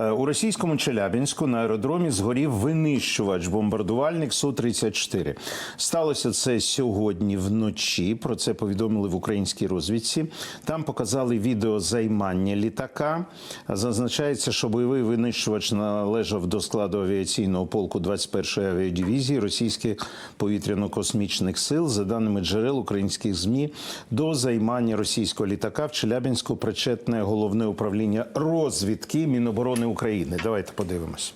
Е, У російському Челябінську на аеродромі згорів винищувач бомбардувальник су 34 Сталося це сьогодні вночі. Про це повідомили в українській розвідці. Там показали відео займання літака. Зазначається, що бойовий винищувач належав до складу авіаційного полку 21-ї авіадивізії російських повітряно-космічних сил. За даними джерел українських змі, до займання російського літака в Челябінську причетне головне управління розвідки Міноборони України. Давайте подивимось.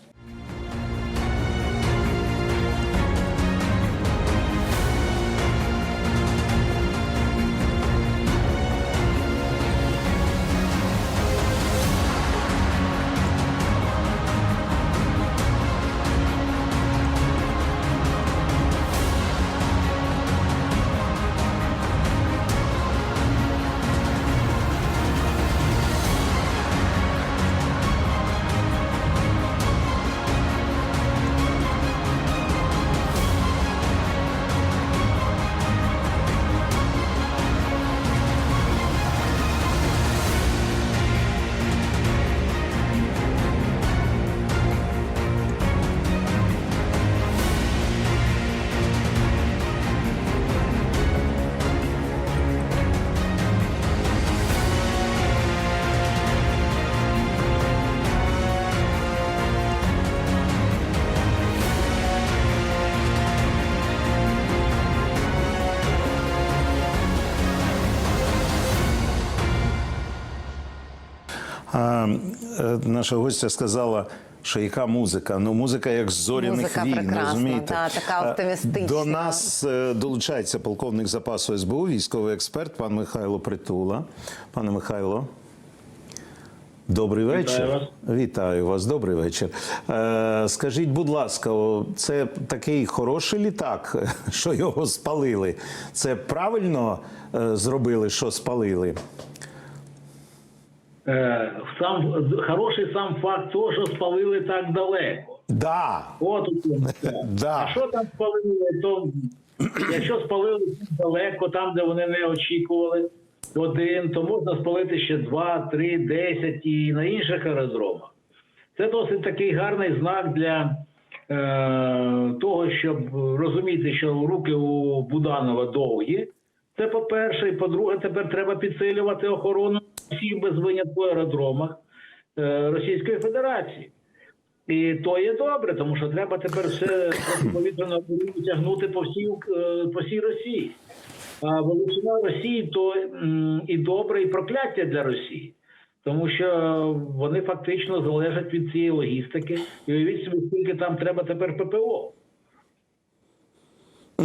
Наша гостя сказала, що яка музика? Ну, музика як з зоряних Музика війн, прекрасна, розумієте? та, така Е, оптимістична. До нас е, долучається полковник запасу СБУ, військовий експерт, пан Михайло Притула. Пане Михайло. Добрий вечір. вас. Вітаю вас, добрий вечір. Е, скажіть, будь ласка, це такий хороший літак, що його спалили. Це правильно е, зробили, що спалили? Е, сам хороший сам факт того, що спалили так далеко. Да, От. Да. А що там спалили, то якщо спалили так далеко, там, де вони не очікували один, то можна спалити ще два, три, десять і на інших аеродромах. Це досить такий гарний знак для е, того, щоб розуміти, що руки у Буданова довгі. Це по-перше, і по-друге, тепер треба підсилювати охорону всіх без винятку аеродромах е, Російської Федерації. І то є добре, тому що треба тепер все повітряно тягнути по всій е, по всій Росії. А величина Росії то і добре, і прокляття для Росії, тому що вони фактично залежать від цієї логістики. І уявіть собі, скільки там треба тепер ППО.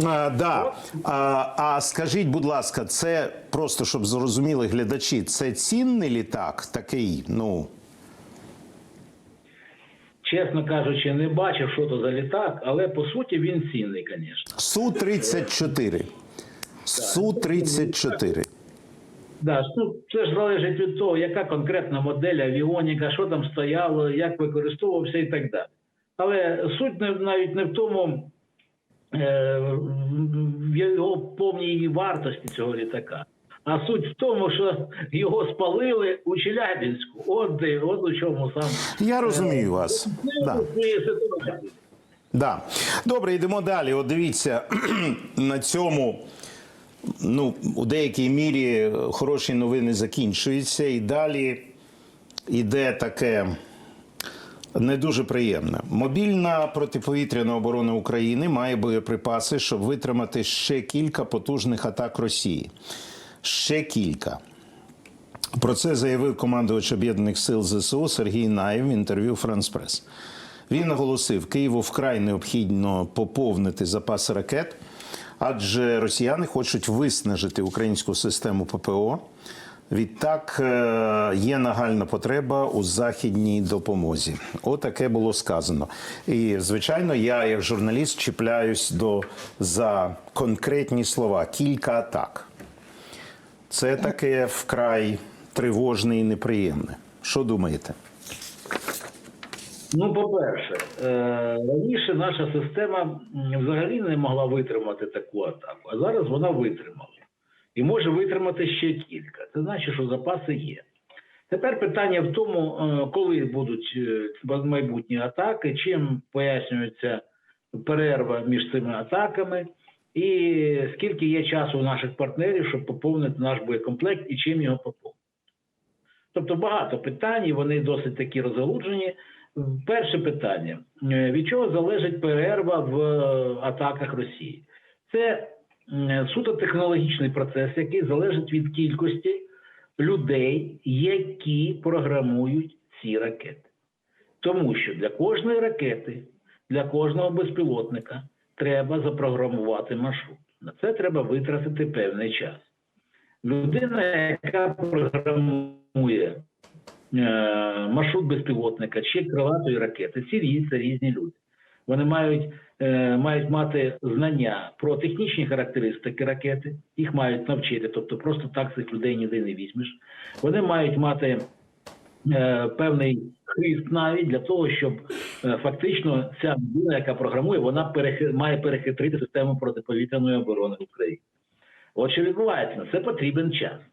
А, да. а, а скажіть, будь ласка, це просто щоб зрозуміли глядачі, це цінний літак такий, ну. Чесно кажучи, не бачив, що то за літак, але по суті він цінний, звісно. Су-34. Су-34. Да, ну, це ж залежить від того, яка конкретна модель авіоніка, що там стояло, як використовувався і так далі. Але суть навіть не в тому, його повній вартості цього літака. А суть в тому, що його спалили у Челябінську. От де, от у чому сам Я розумію вас. Да. Да. Добре, йдемо далі. От дивіться, на цьому, ну, у деякій мірі хороші новини закінчуються, і далі йде таке. Не дуже приємне. Мобільна протиповітряна оборона України має боєприпаси, щоб витримати ще кілька потужних атак Росії. Ще кілька. Про це заявив командувач об'єднаних сил ЗСУ Сергій Наєв в інтерв'ю Франс Прес. Він наголосив, Києву вкрай необхідно поповнити запас ракет, адже росіяни хочуть виснажити українську систему ППО. Відтак е, є нагальна потреба у західній допомозі. Отаке було сказано. І звичайно, я, як журналіст, чіпляюсь до за конкретні слова. Кілька атак. Це таке вкрай тривожне і неприємне. Що думаєте? Ну, по-перше, е, раніше наша система взагалі не могла витримати таку атаку, а зараз вона витримала. І може витримати ще кілька. Це значить, що запаси є. Тепер питання в тому, е, коли будуть е, майбутні атаки, чим пояснюється перерва між цими атаками, і скільки є часу у наших партнерів, щоб поповнити наш боєкомплект і чим його поповнити. Тобто багато питань, і вони досить такі розгалуджені. Перше питання: Е, від чого залежить перерва в атаках Росії? Це суто технологічний процес, який залежить від кількості людей, які програмують ці ракети. Тому що для кожної ракети, для кожного безпілотника треба запрограмувати маршрут. На це треба витратити певний час. Людина, яка програмує е, маршрут безпілотника чи крилатої ракети, ці різні, різні люди. Вони мають, е, мають мати знання про технічні характеристики ракети, їх мають навчити, тобто просто так цих людей ніде не візьмеш. Вони мають мати е, певний хист навіть для того, щоб е, фактично ця людина, яка програмує, вона перехи, має перехитрити систему протиповітряної оборони України. От що відбувається, на це потрібен час.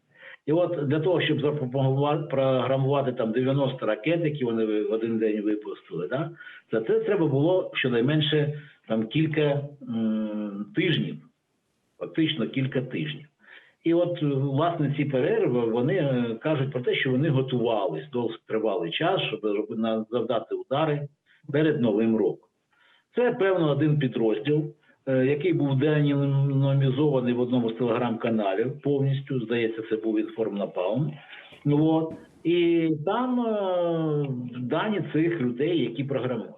І от для того, щоб запрограмувати там 90 ракет, які вони в один день випустили, да, за це треба було щонайменше там кілька м, тижнів, фактично кілька тижнів. І от власне ці перерви вони е, кажуть про те, що вони готувались досить тривалий час, щоб завдати удари перед новим роком. Це певно один підрозділ, який був деномізований в одному з телеграм-каналів повністю. Здається, це був інформнапалм. Ну, От. І там е, дані цих людей, які програмують.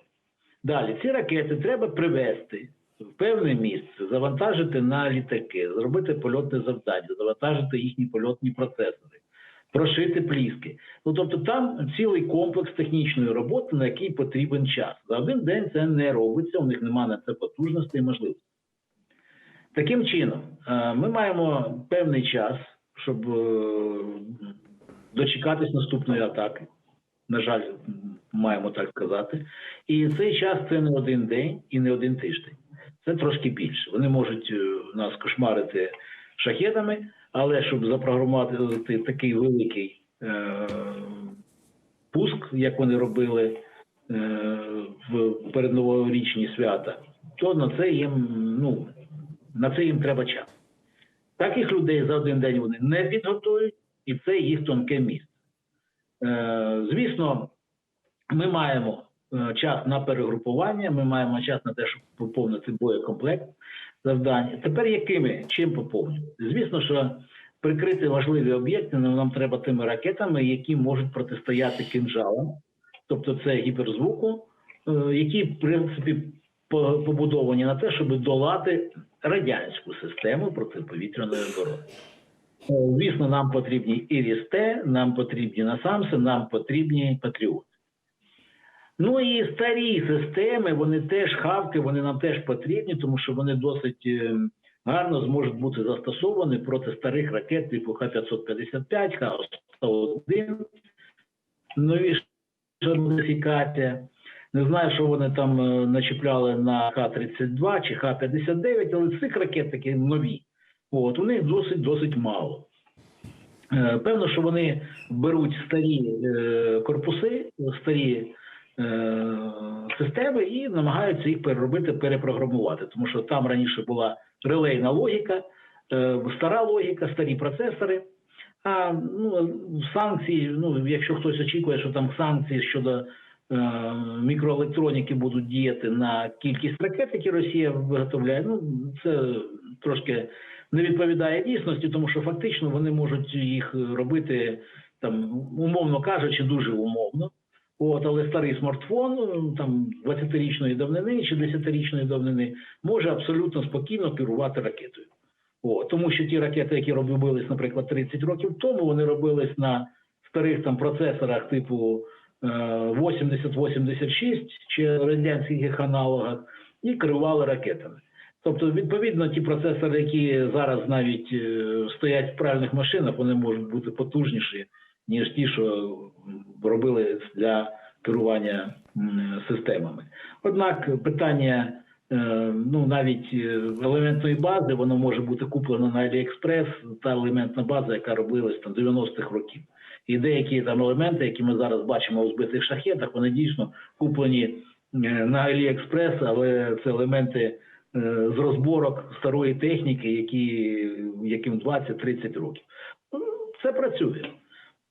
Далі ці ракети треба привезти в певне місце, завантажити на літаки, зробити польотне завдання, завантажити їхні польотні процесори, прошити пліски. Ну тобто там цілий комплекс технічної роботи, на який потрібен час. За один день це не робиться, у них немає на це потужності і можливості. Таким чином, е, ми маємо певний час, щоб е, дочекатись наступної атаки. На жаль, маємо так сказати. І цей час це не один день і не один тиждень. Це трошки більше. Вони можуть е, нас кошмарити шахетами, але щоб запрограмувати такий великий е, пуск, як вони робили е, в передноворічні свята, то на це їм ну на це їм треба час. Таких людей за один день вони не підготують, і це їх тонке місце. Е, звісно, ми маємо е, час на перегрупування, ми маємо час на те, щоб поповнити боєкомплект завдань. Тепер якими чим поповнювати? Звісно, що прикрити важливі об'єкти нам нам треба тими ракетами, які можуть протистояти кинжалам, тобто це гіперзвуку, е, які в принципі побудовані на те, щоб долати радянську систему протиповітряної оборони. Е, Звісно, нам потрібні і Рісте, нам потрібні Насамси, нам потрібні Патріоти. Ну і старі системи, вони теж хавки, вони нам теж потрібні, тому що вони досить е, гарно зможуть бути застосовані проти старих ракет типу Х-555, Х-101, новіша модифікація. Не знаю, що вони там е, начіпляли на Х-32 чи Х-59, але цих ракет такі нові. От, у них досить досить мало. Е, Певно, що вони беруть старі корпуси, старі системи і намагаються їх переробити, перепрограмувати. Тому що там раніше була релейна логіка, е, стара логіка, старі процесори. А ну, санкції, ну якщо хтось очікує, що там санкції щодо е, мікроелектроніки будуть діяти на кількість ракет, які Росія виготовляє, ну це трошки не відповідає дійсності, тому що фактично вони можуть їх робити там, умовно кажучи, дуже умовно. От, але старий смартфон ну, там 20-річної давнини чи 10-річної давнини може абсолютно спокійно керувати ракетою. О, тому що ті ракети, які робились, наприклад, 30 років тому, вони робились на старих там процесорах типу е, 80-86 чи радянських аналогах, і керували ракетами. Тобто, відповідно, ті процесори, які зараз навіть е, стоять в правильних машинах, вони можуть бути потужніші, ніж ті, що робили для керування системами. Однак питання е, ну навіть е, елементної бази, воно може бути куплено на AliExpress, та елементна база, яка робилась там 90-х років. І деякі там елементи, які ми зараз бачимо у збитих шахетах, вони дійсно куплені е, на Аліекспрес, але це елементи з розборок старої техніки, які, яким 20-30 років. Ну, Це працює.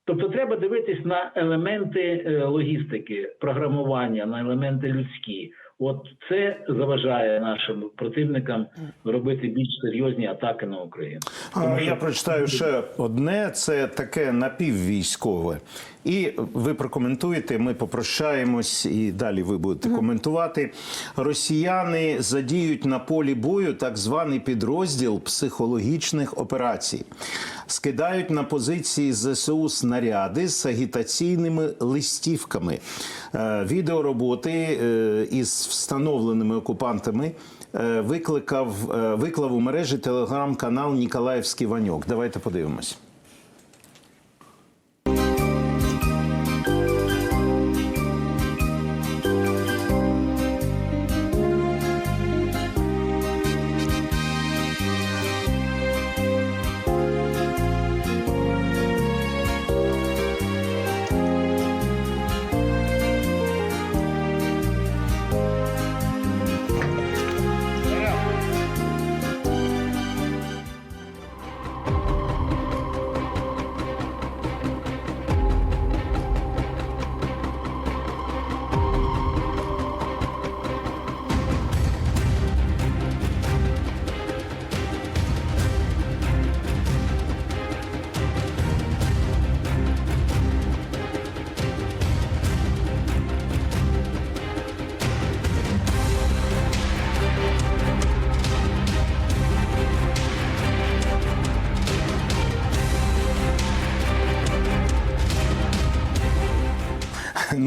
Тобто треба дивитись на елементи е, логістики, програмування, на елементи людські. От це заважає нашим противникам робити більш серйозні атаки на Україну. А, Я прочитаю ще одне: це таке напіввійськове. І ви прокоментуєте. Ми попрощаємось, і далі ви будете коментувати. Росіяни задіють на полі бою так званий підрозділ психологічних операцій, скидають на позиції ЗСУ снаряди з агітаційними листівками. Е, Відеороботи е, із встановленими окупантами е, викликав, виклав у мережі телеграм-канал Ніколаївський Ваньок. Давайте подивимось.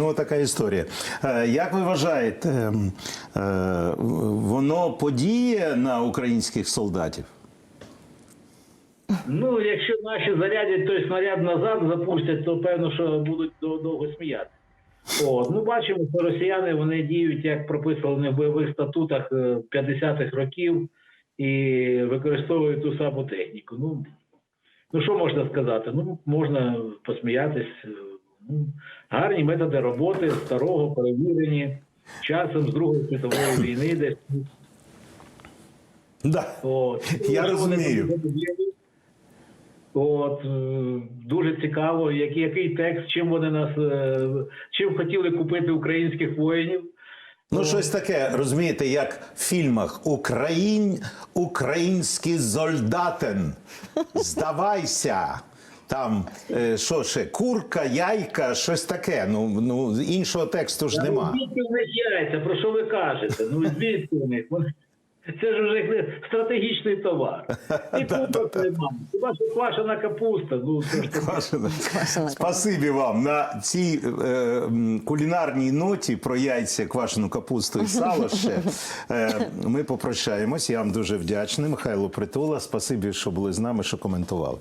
Ну, така історія. Е, Як ви вважаєте, ем, е, воно подіє на українських солдатів? Ну, якщо наші зарядять той снаряд назад, запустять, то певно, що будуть довго сміяти. От. Ну, бачимо, що росіяни вони діють, як прописано в бойових статутах е, 50-х років і використовують ту саму техніку. Ну, ну що можна сказати? Ну, можна посміятись. Гарні методи роботи, старого, перевірені, часом з Другої світової війни десь. Да. От. Я розумію. От е, дуже цікаво, який, який текст, чим вони нас е, чим хотіли купити українських воїнів. Ну, щось таке, розумієте, як в фільмах Україн, український солдатен. Здавайся. Там е, що ще, курка, яйка, щось таке. Ну, ну іншого тексту ж нема. Ну, яйця, про що ви кажете? Ну звідки них? Вони- Це ж вже стратегічний товар. І купок немає. Хіба що квашена капуста? Ну Спасибі вам на цій е, кулінарній ноті про яйця, квашену капусту і сало ще. Е, ми попрощаємось. Я вам дуже вдячний. Михайло Притула. Спасибі, що були з нами, що коментували.